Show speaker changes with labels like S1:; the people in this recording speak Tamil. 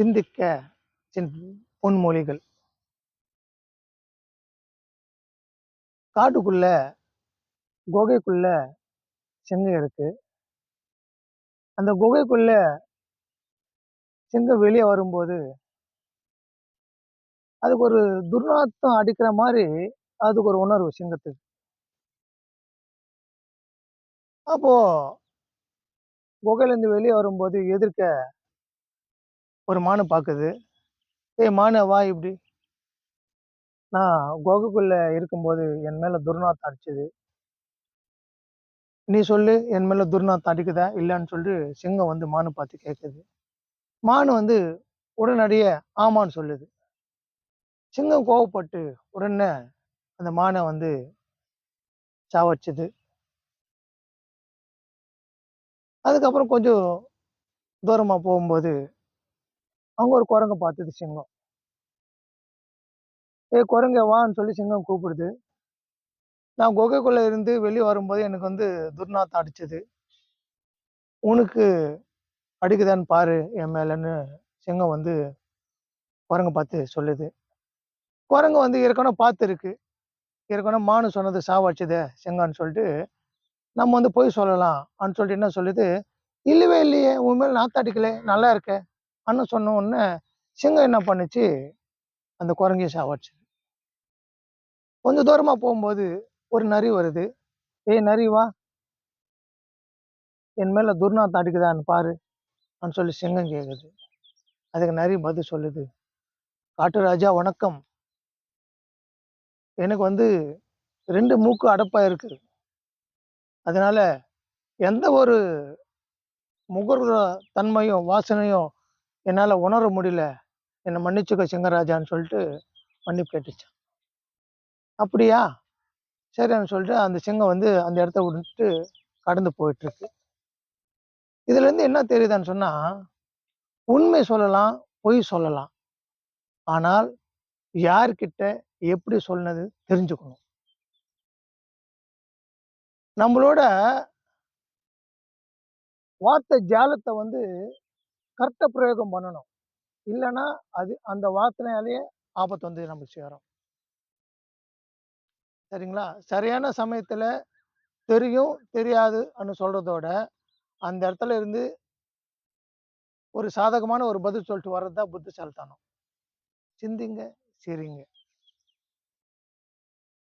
S1: சிந்திக்க சின் பொன்மொழிகள். காட்டுக்குள்ள குகைக்குள்ள சிங்கம் இருக்கு. அந்த குகைக்குள்ள சிங்கம் வெளியே வரும்போது அதுக்கு ஒரு துர்நாத்தம் அடிக்கிற மாதிரி அதுக்கு ஒரு உணர்வு சிங்கத்துக்கு. அப்போ குகையிலேருந்து வெளியே வரும்போது எதிர்க்க ஒரு மானு பார்க்குது ஏய் மானு வா இப்படி. நான் குகைக்குள்ள இருக்கும்போது என் மேலே துர்நாத்தம் அடிச்சது. நீ சொல்லு என் மேலே துர்நாத்தம் அடிக்குதா இல்லைன்னு சொல்லிட்டு சிங்கம் வந்து மானு பார்த்து கேட்குது மானு வந்து உடனடியே ஆமான்னு சொல்லுது. சிங்கம் கோவப்பட்டு உடனே அந்த மானை வந்து சாவடிச்சது. அதுக்கப்புறம் கொஞ்சம் தூரமாக போகும்போது அவங்க ஒரு குரங்கை பார்த்தது சிங்கம். ஏ குரங்க வான்னு சொல்லி சிங்கம் கூப்பிடுது. நான் குகைக்குள்ளே இருந்து வெளியே வரும்போது எனக்கு வந்து துர்நாத்தம் அடிச்சது. உனக்கு அடிக்குதான்னு பாரு என் மேலன்னு சிங்கம் வந்து குரங்கை பார்த்து சொல்லுது. குரங்கு வந்து ஏற்கனவே பார்த்துருக்கு. ஏற்கனவே மானு சொன்னது சாவாச்சுதே சிங்கம்னு சொல்லிட்டு நம்ம வந்து போய் சொல்லலாம். அப்படின்னு சொல்லிட்டு என்ன சொல்லுது? இல்லவே இல்லையே உன் மேலே நாத்தாட்டிக்கலே நல்லா இருக்க. அண்ணன் சொன்ன உடனே சிங்கம் என்ன பண்ணுச்சு? அந்த குரங்கைய சாவாச்சு கொஞ்சம் தூரமா போகும்போது ஒரு நரி வருது. ஏய் நரி வா. என் மேல துர்நாத்தம் அடிக்குதான்னு பாரு அப்படின்னு சொல்லி சிங்கம் கேட்குது அதுக்கு நரி பதில் சொல்லுது. காட்டு ராஜா வணக்கம். எனக்கு வந்து ரெண்டு மூக்கு அடப்பா இருக்கு. அதனால எந்த ஒரு முகர்ற தன்மையும் வாசனையும் என்னால் உணர முடியல. என்னை மன்னிச்சுக்க சிங்கராஜான்னு சொல்லிட்டு மன்னிப்பு கேட்டுச்சான். அப்படியா? சரின்னு சொல்லிட்டு அந்த சிங்கம் வந்து அந்த இடத்த விட்டுட்டு கடந்து போயிட்டுருக்கு. இதுலேருந்து இதுல இருந்து என்ன தெரியுதுன்னு சொன்னா உண்மை சொல்லலாம் பொய் சொல்லலாம். ஆனால் யார்கிட்ட எப்படி சொன்னது தெரிஞ்சுக்கணும். நம்மளோட வார்த்தை ஜாலத்தை வந்து கரெக்டாக பிரயோகம் பண்ணணும். இல்லைன்னா அது அந்த வார்த்தையாலேயே ஆபத்து வந்து நமக்கு சேரும். சரிங்களா? சரியான சமயத்துல தெரியும் தெரியாதுன்னு சொல்றதோட அந்த இடத்துல இருந்து ஒரு சாதகமான ஒரு பதில் சொல்லிட்டு வர்றது தான் புத்திசாலித்தனம். சிந்திங்க சிரிங்க.